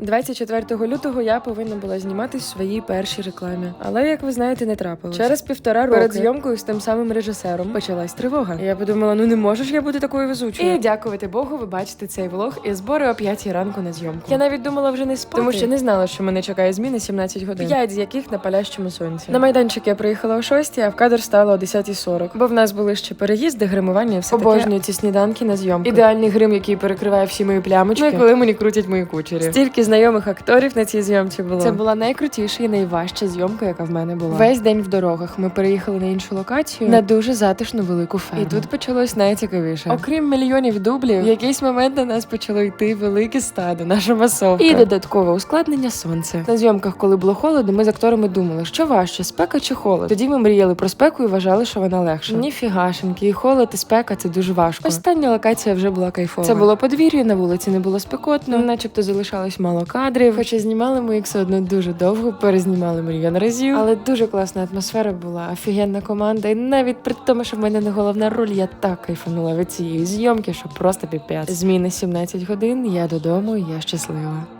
24 лютого я повинна була зніматись в своїй першій рекламі. Але, як ви знаєте, не трапилось. Через півтора року перед зйомкою з тим самим режисером почалась тривога. Я подумала, ну не можеш я бути такою везучою. І дякувати Богу, ви бачите цей влог і збори о 5 ранку на зйомку. Я навіть думала вже не спати, тому що не знала, що мене чекає зміни 17 годин. П'ять з яких на палящому сонці. На майданчик я приїхала о 6, а в кадр стало о 10.40. Бо в нас були ще переїзди, гримування, і все Обожнюю ці сніданки на зйомку. Ідеальний грим, який перекриває всі мої плямочки. Ну, і коли мені крутять мої кучері. Стільки знайомих акторів на цій зйомці було. Це була найкрутіша і найважча зйомка, яка в мене була. Весь день в дорогах. Ми переїхали на іншу локацію на дуже затишну велику ферму. І тут почалось найцікавіше. Окрім мільйонів дублів, в якийсь момент на нас почало йти велике стадо, наша масовка. І додаткове ускладнення сонце. На зйомках, коли було холодно, ми з акторами думали, що важче, спека чи холод. Тоді ми мріяли про спеку і вважали, що вона легша. Ніфігашеньки, і холод, і спека це дуже важко. Остання локація вже була кайфова. Це було подвір'я, на вулиці не було спекотно, начебто залишалось мало кадрів. Хоча знімали ми їх все одно дуже довго, перезнімали мільйон разів. Але дуже класна атмосфера була, офігенна команда. І навіть при тому, що в мене не головна роль, я так кайфанула від цієї зйомки, що просто піпець. Зміни 17 годин. Я додому, я щаслива.